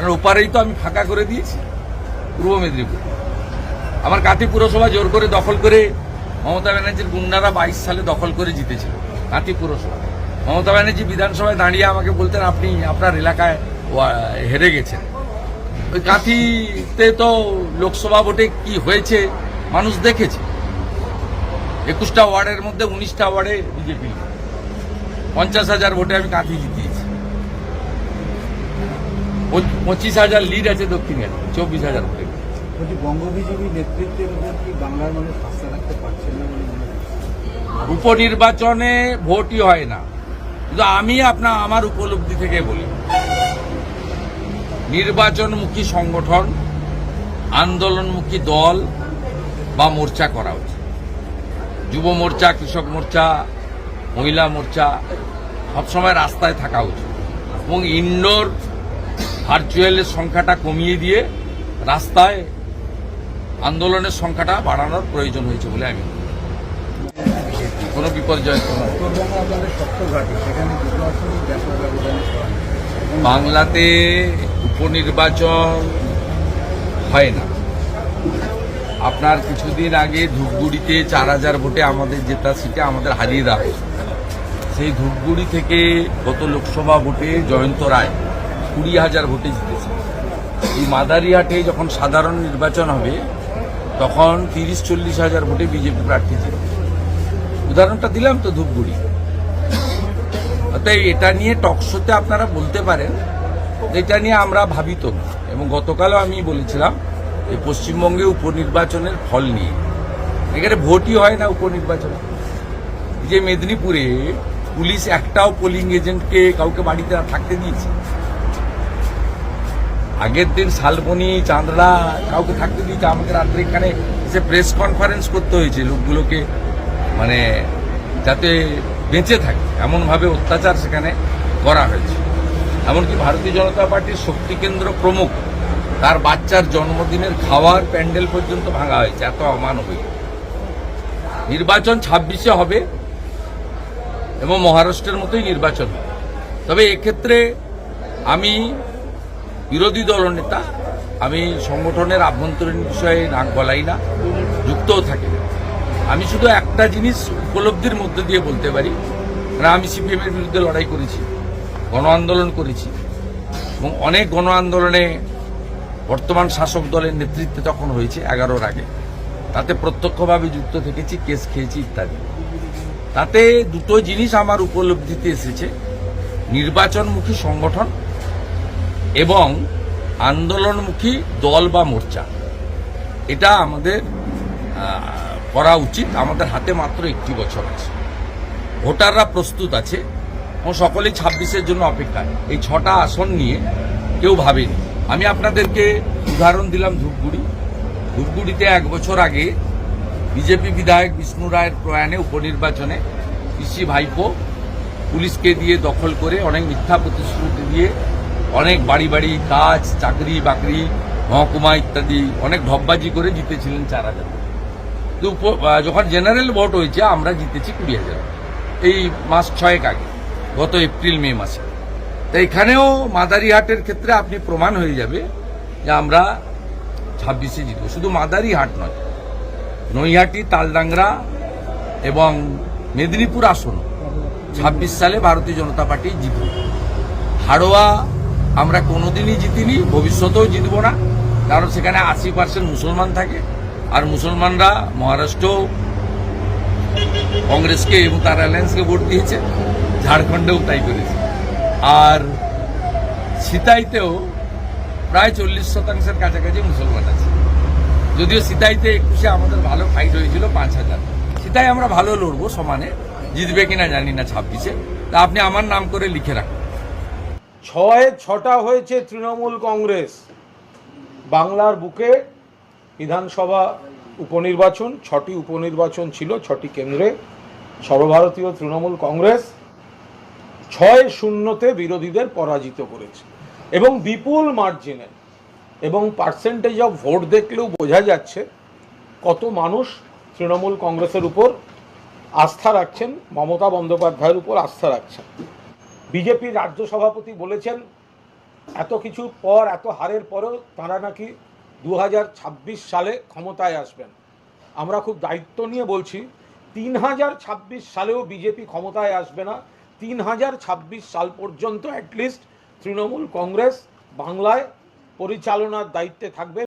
কারণ ওপারেই তো আমি ফাঁকা করে দিয়েছি, পূর্ব মেদিনীপুর। আমার কাঁথি পুরসভা জোর করে দখল করে মমতা ব্যানার্জির গুন্ডারা বাইশ সালে দখল করে জিতেছিল, কাঁথি পুরসভা। মমতা ব্যানার্জি বিধানসভায় দাঁড়িয়ে আমাকে বলতেন, আপনি আপনার এলাকায় হেরে গেছেন। ওই কাঁথিতে তো লোকসভা ভোটে কি হয়েছে মানুষ দেখেছে। একুশটা ওয়ার্ডের মধ্যে উনিশটা ওয়ার্ডে বিজেপি। পঞ্চাশ হাজার ভোটে আমি কাঁথি জিতিয়েছি। পঁচিশ হাজার লিড আছে দক্ষিণে চব্বিশ হাজার বলছি বঙ্গ বিজেপি নেতৃত্বের উপর কি বাংলার মানুষ আস্থা রাখতে পারছেন না বলে উপনির্বাচনে ভোটই হয় না। কিন্তু আমি আপনার আমার উপলব্ধি থেকে বলি নির্বাচনমুখী সংগঠন আন্দোলনমুখী দল বা মোর্চা করা উচিত। যুব মোর্চা কৃষক মোর্চা মহিলা মোর্চা সবসময় রাস্তায় থাকা উচিত। এবং ইনডোর ভার্চুয়ালের সংখ্যাটা কমিয়ে দিয়ে রাস্তায় আন্দোলনের সংখ্যাটা বাড়ানোর প্রয়োজন হয়েছে বলে আমি। কোনো বিপর্যয় বাংলাতে উপনির্বাচন হয় না আপনার কিছুদিন আগে ধূপগুড়িতে চার হাজার ভোটে আমাদের জেতা সিটে আমাদের হারিয়ে দেওয়া। সেই ধূপগুড়ি থেকে গত লোকসভা ভোটে জয়ন্ত রায় কুড়ি হাজার ভোটে জিতেছে। এই মাদারিহাটে যখন সাধারণ নির্বাচন হবে, তখন তিরিশ চল্লিশ হাজার ভোটে বিজেপি প্রার্থী ছিল উদাহরণটা দিলাম তো ধূপগুড়ি। অতএব এটা নিয়ে টকশোতে আপনারা বলতে পারেন এটা নিয়ে আমরা ভাবিত। এবং গতকালও আমি বলেছিলাম যে পশ্চিমবঙ্গে উপনির্বাচনের ফল নিয়ে। এখানে ভোটই হয় না উপনির্বাচনে। যে মেদিনীপুরে পুলিশ একটাও পোলিং এজেন্টকে কাউকে বাড়িতে থাকতে দিয়েছে। আগের দিন শালবনি চাঁদড়া কাউকে থাকতে দিয়েছে, আমাকে রাত্রে এখানে এসে প্রেস কনফারেন্স করতে হয়েছে লোকগুলোকে মানে যাতে বেঁচে থাকে। এমনভাবে অত্যাচার সেখানে করা হয়েছে। এমনকি ভারতীয় জনতা পার্টির শক্তি কেন্দ্র প্রমুখ, তার বাচ্চার জন্মদিনের খাওয়ার প্যান্ডেল পর্যন্ত ভাঙা হয়েছে, এত অমানবিক। নির্বাচন ছাব্বিশে হবে এবং মহারাষ্ট্রের মতোই নির্বাচন তবে এক্ষেত্রে আমি বিরোধী দলনেতা আমি সংগঠনের আভ্যন্তরীণ বিষয়ে নাক গলাই না, যুক্তও থাকি না। আমি শুধু একটা জিনিস উপলব্ধির মধ্যে দিয়ে বলতে পারি কারণ আমি সিপিএম এর বিরুদ্ধে লড়াই করেছি, গণ আন্দোলন করেছি, এবং অনেক গণ আন্দোলনে বর্তমান শাসক দলের নেতৃত্বে তখন হয়েছে এগারোর আগে। তাতে প্রত্যক্ষভাবে যুক্ত থেকেছি, কেস খেয়েছি ইত্যাদি। তাতে দুটো জিনিস আমার উপলব্ধিতে এসেছে, নির্বাচনমুখী সংগঠন এবং আন্দোলনমুখী দল বা মোর্চা। এটা আমাদের করা উচিত। আমাদের হাতে মাত্র একটি বছর আছে। ভোটাররা প্রস্তুত আছে। এবং সকলেই ছাব্বিশের জন্য অপেক্ষায়। এই ছটা আসন নিয়ে কেউ ভাবেনি। আমি আপনাদেরকে উদাহরণ দিলাম ধূপগুড়ি। ধূপগুড়িতে এক বছর আগে বিজেপি বিধায়ক বিষ্ণু রায়ের প্রয়াণে উপনির্বাচনে পিসি ভাইপো পুলিশকে দিয়ে দখল করে অনেক মিথ্যা প্রতিশ্রুতি দিয়ে অনেক বাড়ি বাড়ি কাজ, চাকরি বাকরি, মহকুমা ইত্যাদি অনেক ঢপবাজি করে জিতেছিলেন চার হাজার যখন জেনারেল ভোট হয়েছে, আমরা জিতেছি কুড়ি হাজার এই মাস ছয়েক আগে, গত এপ্রিল, মে মাসে। তো এখানেও মাদারিহাটের ক্ষেত্রে আপনি প্রমাণ হয়ে যাবে যে আমরা ছাব্বিশে জিতবো। শুধু মাদারিহাট নয়, নৈহাটি, তালডাংরা এবং মেদিনীপুর আসন ছাব্বিশ সালে ভারতীয় জনতা পার্টি জিতবে। হাড়োয়া আমরা কোনোদিনই জিতিনি, ভবিষ্যতেও জিতবো না। কারণ সেখানে আশি পার্সেন্ট মুসলমান থাকে। আর মুসলমানরা মহারাষ্ট্র, কংগ্রেসকে এবং তার অ্যালায়েন্সকে ভোট দিয়েছে। ঝাড়খণ্ডেও তাই করেছে। আর সিতাইতেও প্রায় চল্লিশ শতাংশের কাছাকাছি মুসলমান আছে। যদিও সিতাইতে একুশে আমাদের ভালো ফাইট হয়েছিল, পাঁচ হাজার। সিতাই আমরা ভালো লড়বো সমানে। জিতবে কিনা জানি না ছাব্বিশে। তা আপনি আমার নাম করে লিখে রাখুন। ছয়, ছটা হয়েছে তৃণমূল কংগ্রেস। বাংলার বুকে বিধানসভা উপনির্বাচন, ছটি উপনির্বাচন ছিল, ছটি কেন্দ্রে সর্বভারতীয় তৃণমূল কংগ্রেস ছয় শূন্যতে বিরোধীদের পরাজিত করেছে। এবং বিপুল মার্জিনে এবং পার্সেন্টেজ অফ ভোট দেখলেও বোঝা যাচ্ছে কত মানুষ তৃণমূল কংগ্রেসের উপর আস্থা রাখছেন, মমতা বন্দ্যোপাধ্যায়ের উপর আস্থা রাখছেন। বিজেপির রাজ্য সভাপতি বলেছেন, এত কিছুর পর, এত হারের পরেও তারা নাকি দু হাজার ছাব্বিশ সালে ক্ষমতায় আসবেন। আমরা খুব দায়িত্ব নিয়ে বলছি তিন হাজার ছাব্বিশ সালেও বিজেপি ক্ষমতায় আসবে না। তিন হাজার ছাব্বিশ সাল পর্যন্ত অ্যাটলিস্ট তৃণমূল কংগ্রেস বাংলায় পরিচালনার দায়িত্বে থাকবে।